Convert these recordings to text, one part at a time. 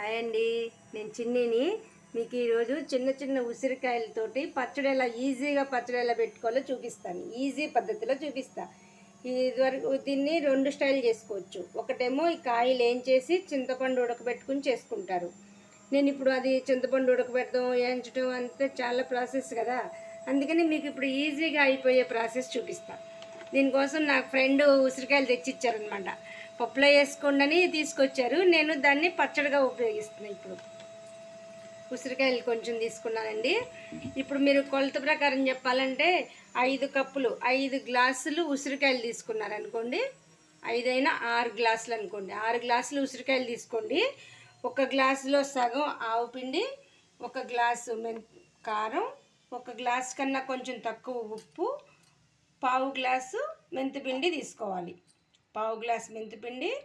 Hi అండి. నేను చిన్నిని. మీకు ఈరోజు చిన్న చిన్న ఉసిరికాయలతోటి పచ్చడి ఎలా ఈజీగా పచ్చడి ఎలా పెట్టుకోవాలో చూపిస్తాను. ఈజీ పద్ధతిలో చూపిస్తా. ఇదివరకు దీన్ని రెండు స్టైల్ చేసుకోవచ్చు. ఒకటేమో ఈ కాయలు ఏం చేసి చింతపండు ఉడకబెట్టుకుని చేసుకుంటారు. నేను ఇప్పుడు అది చింతపండు ఉడకబెడతాం వేయించడం అంతా చాలా ప్రాసెస్ కదా. అందుకని మీకు ఇప్పుడు ఈజీగా అయిపోయే ప్రాసెస్ చూపిస్తా. దీనికోసం నాకు ఫ్రెండ్ ఉసిరికాయలు తెచ్చిచ్చారనమాట పప్పులో వేసుకోండి అని తీసుకొచ్చారు. నేను దాన్ని పచ్చడిగా ఉపయోగిస్తున్నాను ఇప్పుడు. ఉసిరికాయలు కొంచెం తీసుకున్నానండి. ఇప్పుడు మీరు కొలత ప్రకారం చెప్పాలంటే ఐదు కప్పులు ఐదు గ్లాసులు ఉసిరికాయలు తీసుకున్నారనుకోండి. ఐదైనా ఆరు గ్లాసులు అనుకోండి. ఆరు గ్లాసులు ఉసిరికాయలు తీసుకోండి. ఒక గ్లాసులో సగం ఆవు పిండి ఒక గ్లాసు మెన్ కారం ఒక గ్లాస్ కన్నా కొంచెం తక్కువ ఉప్పు పావు గ్లాసు మెంతిపిండి తీసుకోవాలి. పావు గ్లాస్ మెంతిపిండి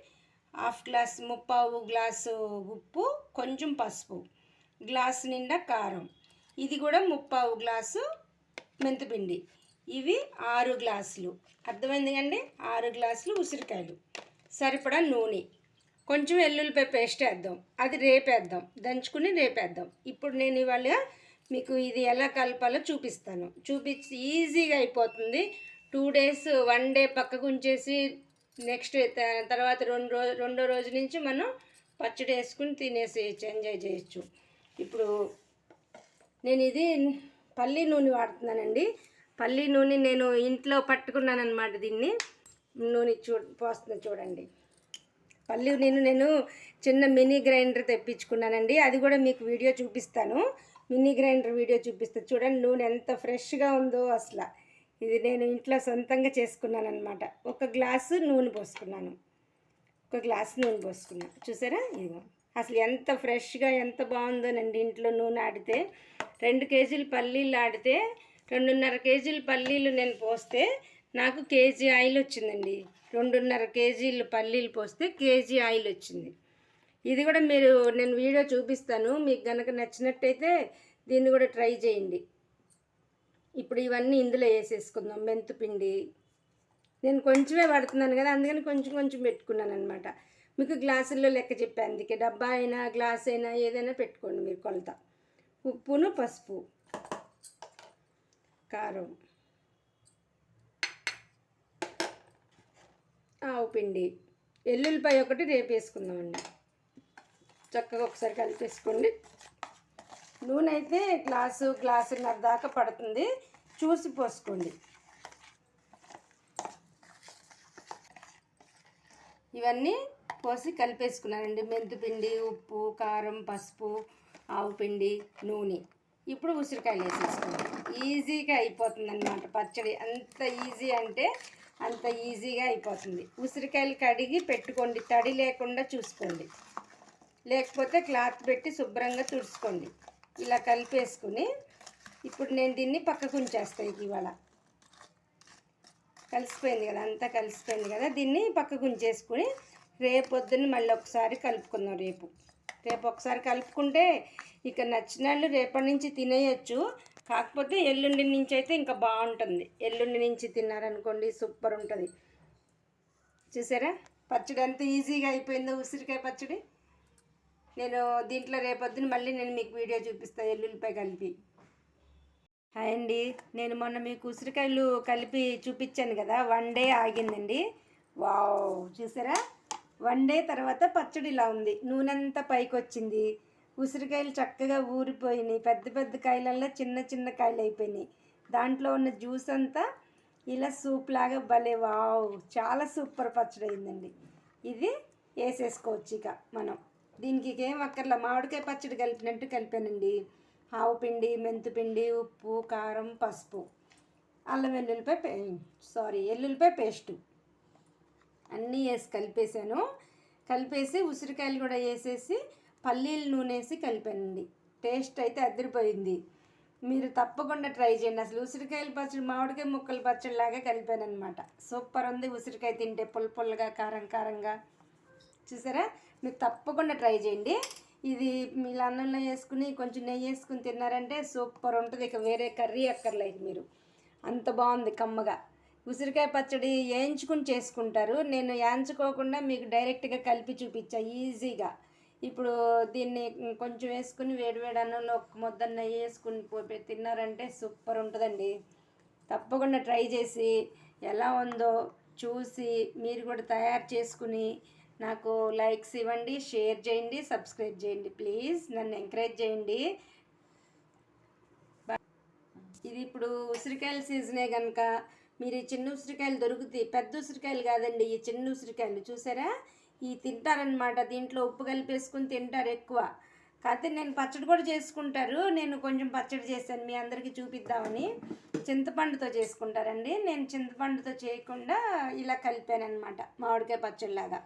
హాఫ్ గ్లాస్ ముప్పావు గ్లాసు ఉప్పు కొంచెం పసుపు. గ్లాస్ నిండా కారం. ఇది కూడా ముప్పావు గ్లాసు మెంతిపిండి. ఇవి ఆరు గ్లాసులు. అర్థమైంది కండి? ఆరు గ్లాసులు ఉసిరికాయలు. సరిపడా నూనె. కొంచెం ఎల్లుల్లిపాయ పేస్ట్ వేద్దాం. అది రేపేద్దాం. దంచుకుని రేపేద్దాం. ఇప్పుడు నేను ఇవాళ మీకు ఇది ఎలా కలపాలో చూపిస్తాను. చూపించి ఈజీగా అయిపోతుంది. టూ డేస్ వన్ డే పక్కకు ఉంచేసి నెక్స్ట్ తర్వాత రెండు రోజు రెండో రోజు నుంచి మనం పచ్చడి వేసుకుని తినేసేయచ్చు ఎంజాయ్ చేయొచ్చు. ఇప్పుడు నేను ఇది పల్లి నూనె వాడుతున్నానండి. పల్లి నూనె నేను ఇంట్లో పట్టుకున్నాను అనమాట దీన్ని. నూనె చూ పోస్తుంది చూడండి. పల్లి నేను నేను చిన్న మినీ గ్రైండర్ తెప్పించుకున్నానండి. అది కూడా మీకు వీడియో చూపిస్తాను. మినీ గ్రైండర్ వీడియో చూపిస్తాను చూడండి నూనె ఎంత ఫ్రెష్గా ఉందో అసలు. ఇది నేను ఇంట్లో సొంతంగా చేసుకున్నాను అనమాట ఒక గ్లాసు నూనె పోసుకున్నాను. ఒక గ్లాస్ నూనె పోసుకున్నాను చూసారా? ఇదిగో. అసలు ఎంత ఫ్రెష్గా ఎంత బాగుందోనండి ఇంట్లో నూనె ఆడితే. రెండు కేజీలు పల్లీలు ఆడితే రెండున్నర కేజీలు పల్లీలు నేను పోస్తే నాకు కేజీ ఆయిల్ వచ్చిందండి. రెండున్నర కేజీలు పల్లీలు పోస్తే కేజీ ఆయిల్ వచ్చింది. ఇది కూడా మీరు నేను వీడియో చూపిస్తాను. మీకు కనుక నచ్చినట్టయితే దీన్ని కూడా ట్రై చేయండి. ఇప్పుడు ఇవన్నీ ఇందులో వేసేసుకుందాం మెంతుపిండి. నేను కొంచెమే పడుతున్నాను కదా అందుకని కొంచెం కొంచెం పెట్టుకున్నాను అనమాట మీకు గ్లాసుల్లో లెక్క చెప్పాను అందుకే డబ్బా అయినా గ్లాస్ అయినా ఏదైనా పెట్టుకోండి మీరు కొలత. ఉప్పును పసుపు. కారం. ఆవు పిండి. ఎల్లుల్లిపాయ ఒకటి రేపు వేసుకుందామండి. చక్కగా ఒకసారి కలిపేసుకోండి. నూనె అయితే గ్లాసు గ్లాసున్నర దాకా పడుతుంది. చూసి పోసుకోండి. ఇవన్నీ పోసి కలిపేసుకున్నానండి. మెంతిపిండి ఉప్పు కారం పసుపు ఆవు పిండి నూనె. ఇప్పుడు ఉసిరికాయలు వేసేసుకోండి. ఈజీగా అయిపోతుంది అనమాట పచ్చడి అంత ఈజీ అంటే అంత ఈజీగా అయిపోతుంది. ఉసిరికాయలు కడిగి పెట్టుకోండి. తడి లేకుండా చూసుకోండి. లేకపోతే క్లాత్ పెట్టి శుభ్రంగా తుడుచుకోండి. ఇలా కలిపేసుకుని ఇప్పుడు నేను దీన్ని పక్కకు ఉంచేస్తాను ఇవాళ. కలిసిపోయింది కదా అంతా కలిసిపోయింది కదా. దీన్ని పక్కకు ఉంచేసుకుని రేపు పొద్దున్న మళ్ళీ ఒకసారి కలుపుకుందాం రేపు. రేపు ఒకసారి కలుపుకుంటే ఇక నచ్చిన వాళ్ళు రేపటి నుంచి తినేయచ్చు. కాకపోతే ఎల్లుండి నుంచి అయితే ఇంకా బాగుంటుంది. ఎల్లుండి నుంచి తిన్నారనుకోండి సూపర్ ఉంటుంది. చూసారా? పచ్చడి ఎంత ఈజీగా అయిపోయిందో ఉసిరికాయ పచ్చడి. నేను దీంట్లో రేపొద్దున మళ్ళీ నేను మీకు వీడియో చూపిస్తాను ఎల్లుల్లిపాయ కలిపి. హాయ్ అండి. నేను మొన్న మీకు ఉసిరికాయలు కలిపి చూపించాను కదా వన్ డే ఆగిందండి. వావ్ చూసారా? వన్ డే తర్వాత పచ్చడి ఇలా ఉంది. నూనెంతా పైకి వచ్చింది ఉసిరికాయలు చక్కగా ఊరిపోయినాయి. పెద్ద పెద్ద కాయలల్లో చిన్న చిన్న కాయలు అయిపోయినాయి. దాంట్లో ఉన్న జ్యూస్ అంతా ఇలా సూప్ లాగా భలే వావ్ చాలా సూపర్ పచ్చడి అయిందండి. ఇది వేసేసుకోవచ్చు ఇక మనం. దీనికి ఏం అక్కర్లా. మామిడికాయ పచ్చడి కలిపినట్టు కలిపానండి. ఆవు పిండి మెంతుపిండి ఉప్పు కారం పసుపు. అల్లం వెల్లుల్లిపాయ పే సారీ ఎల్లుల్లిపాయ పేస్టు. అన్నీ వేసి కలిపేసాను కలిపేసి ఉసిరికాయలు కూడా వేసేసి పల్లీల నూనె వేసి కలిపానండి. టేస్ట్ అయితే అదిరిపోయింది. మీరు తప్పకుండా ట్రై చేయండి. అసలు ఉసిరికాయల పచ్చడి మామిడికాయ ముక్కల పచ్చడిలాగా కలిపానమాట కలిపాను అనమాట సూపర్ ఉంది. ఉసిరికాయ తింటే పుల్ల పుల్లగా కారం కారంగా. చూసారా? మీరు తప్పకుండా ట్రై చేయండి. ఇది మీ అన్నంలో వేసుకుని కొంచెం నెయ్యి వేసుకుని తిన్నారంటే సూపర్ ఉంటుంది. ఇక వేరే కర్రీ అక్కర్లేదు మీరు. అంత బాగుంది కమ్మగా. ఉసిరికాయ పచ్చడి వేయించుకుని చేసుకుంటారు. నేను వేయించుకోకుండా మీకు డైరెక్ట్గా కలిపి చూపించా ఈజీగా. ఇప్పుడు దీన్ని కొంచెం వేసుకుని వేడివేడి అన్నంలో ఒక ముద్ద నెయ్యి వేసుకుని పోయి తిన్నారంటే సూపర్ ఉంటుందండి. తప్పకుండా ట్రై చేసి ఎలా ఉందో చూసి మీరు కూడా తయారు చేసుకుని నాకు లైక్స్ ఇవ్వండి షేర్ చేయండి సబ్స్క్రైబ్ చేయండి ప్లీజ్ నన్ను ఎంకరేజ్ చేయండి. ఇది ఇప్పుడు ఉసిరికాయల సీజనే కనుక మీరు ఈ చిన్న ఉసిరికాయలు దొరుకుతాయి పెద్ద ఉసిరికాయలు కాదండి ఈ చిన్న ఉసిరికాయలు చూసారా? ఈ తింటారనమాట దీంట్లో ఉప్పు కలిపేసుకుని తింటారు ఎక్కువ. కాకపోతే నేను పచ్చడి కూడా చేసుకుంటారు. నేను కొంచెం పచ్చడి చేశాను మీ అందరికీ చూపిద్దామని. చింతపండుతో చేసుకుంటారండి. నేను చింతపండుతో చేయకుండా ఇలా కలిపాను అనమాట మామిడికాయ పచ్చడిలాగా.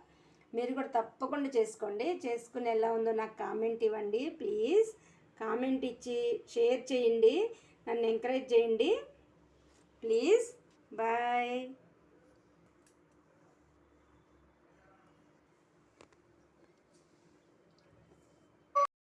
మీరు కూడా తప్పకుండా చేసుకోండి. చేసుకుని ఎలా ఉందో నాకు కామెంట్ ఇవ్వండి. ప్లీజ్ కామెంట్ ఇచ్చి షేర్ చేయండి. నన్ను ఎంకరేజ్ చేయండి. ప్లీజ్. బాయ్.